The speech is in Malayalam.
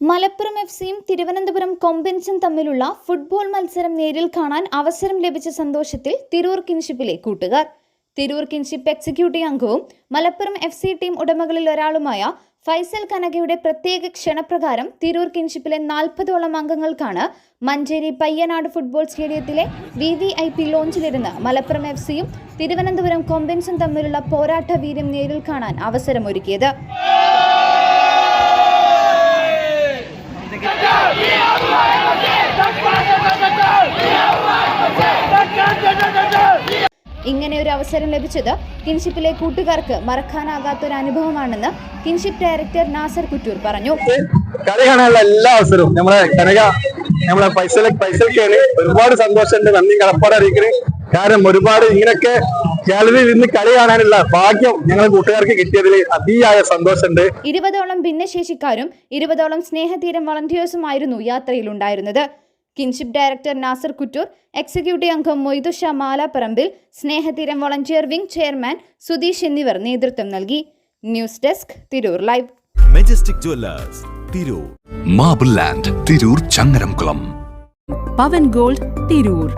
മലപ്പുറം എഫ് സിയും തിരുവനന്തപുരം കൊമ്പൻസും തമ്മിലുള്ള ഫുട്ബോൾ മത്സരം നേരിൽ കാണാൻ അവസരം ലഭിച്ച സന്തോഷത്തിൽ തിരൂർ കിൻഷിപ്പിലെ കൂട്ടുകാർ. തിരൂർ കിൻഷിപ്പ് എക്സിക്യൂട്ടീവ് അംഗവും മലപ്പുറം എഫ് സി ടീം ഉടമകളിൽ ഒരാളുമായ ഫൈസൽ കനകയുടെ പ്രത്യേക ക്ഷണപ്രകാരം തിരൂർ കിൻഷിപ്പിലെ നാൽപ്പതോളം അംഗങ്ങൾക്കാണ് മഞ്ചേരി പയ്യനാട് ഫുട്ബോൾ സ്റ്റേഡിയത്തിലെ വി വി ഐ പി ലോഞ്ചിലിരുന്ന് മലപ്പുറം എഫ് സിയും തിരുവനന്തപുരം കൊമ്പൻസും തമ്മിലുള്ള പോരാട്ട വീര്യം നേരിൽ കാണാൻ അവസരമൊരുക്കിയത്. ഇങ്ങനെ ഒരു അവസരം ലഭിച്ചത് കിൻഷിപ്പിലെ കൂട്ടുകാർക്ക് മറക്കാനാകാത്തൊരു അനുഭവമാണെന്ന് കിൻഷിപ്പ് ഡയറക്ടർ നാസർ കുറ്റൂർ പറഞ്ഞു. കളി കാണാനുള്ള എല്ലാ അവസരവും നമ്മളെ കനക നമ്മളെ പൈസ പൈസക്കാണ് ഒരുപാട് സന്തോഷമുണ്ട് നന്ദി കടപ്പാട് അറിയിക്കണേ. കാരണം ഒരുപാട് ഇങ്ങനെയൊക്കെ ഗാലറിയിൽ നിന്ന് കളി കാണാനുള്ള ഭാഗ്യം ഞങ്ങൾ കൂട്ടുകാർക്ക് കിട്ടിയതിൽ അതിയായ സന്തോഷമുണ്ട്. ഇരുപതോളം ഭിന്നശേഷിക്കാരും ഇരുപതോളം സ്നേഹതീരം വളണ്ടിയേഴ്സുമായിരുന്നു യാത്രയിലുണ്ടായിരുന്നത് Kinship director Nasar Kuttur executive അംഗം Moidusha മാലാപ്പറമ്പിൽ Snehatheeram volunteer wing chairman Sudheesh എന്നിവർ നേതൃത്വം നൽകി. News desk Tirur live Majestic Jewellers Tirur Marble Land Tirur Changaramkulam Pavan gold Tirur